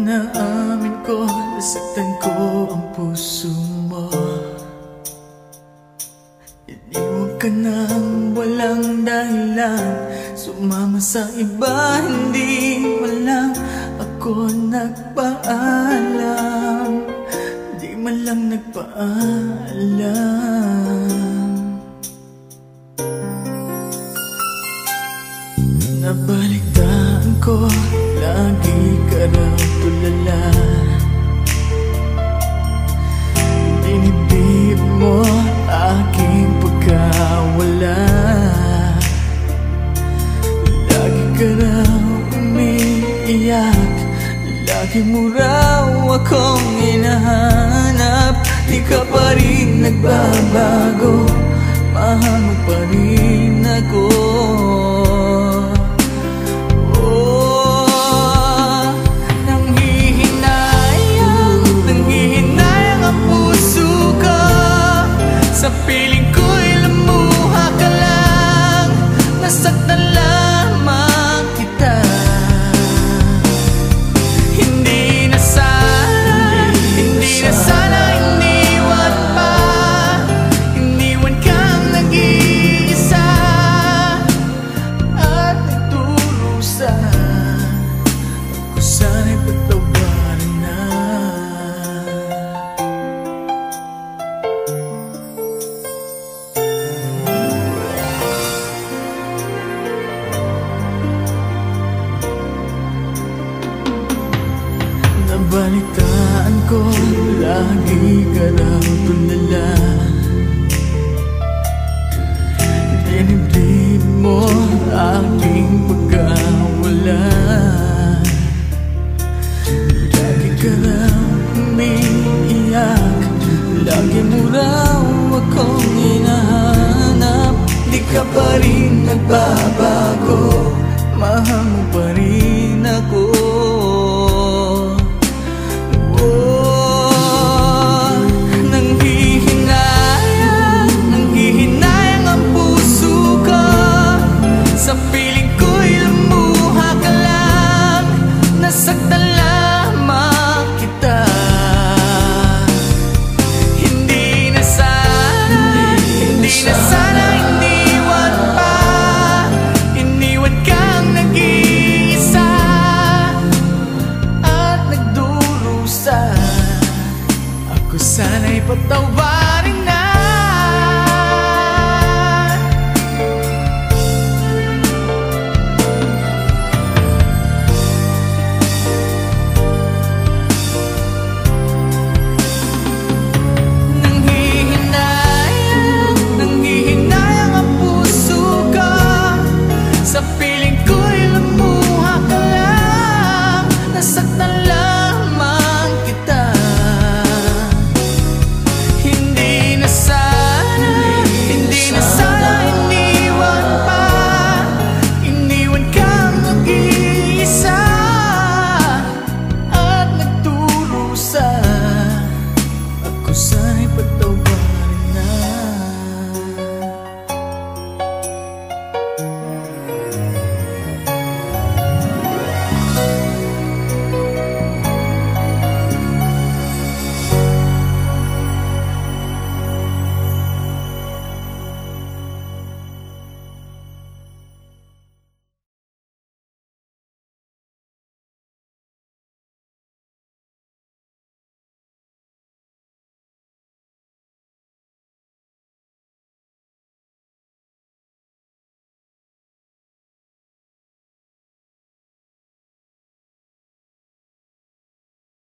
Inaamin ko, nasaktan ko ang puso mo. Iniwan ka nang walang dahilan. Sumama sa iba, hindi man lang ako nagpaalam. Di man lang nagpaalam. Nabalitaan ko, Lagi mo raw akong hinahanap. Di ka pa rin nagbabago. Mahal mo pa rin ako. Oh, Sa piling ko'y lumuha ka lang. Nasaktan lamang Nabalitaan ko, lagi ka raw tulala Dinibdib mo aking pagkawala. Lagi ka raw umiiyak. Lagi mo raw akong hinahanap. Di ka pa rin nagbabago Mahal patawarin na. Nanghihinayang, nanghihinayang ang puso ko. Sa piling ko'y lumuha ka lang. Nasaktan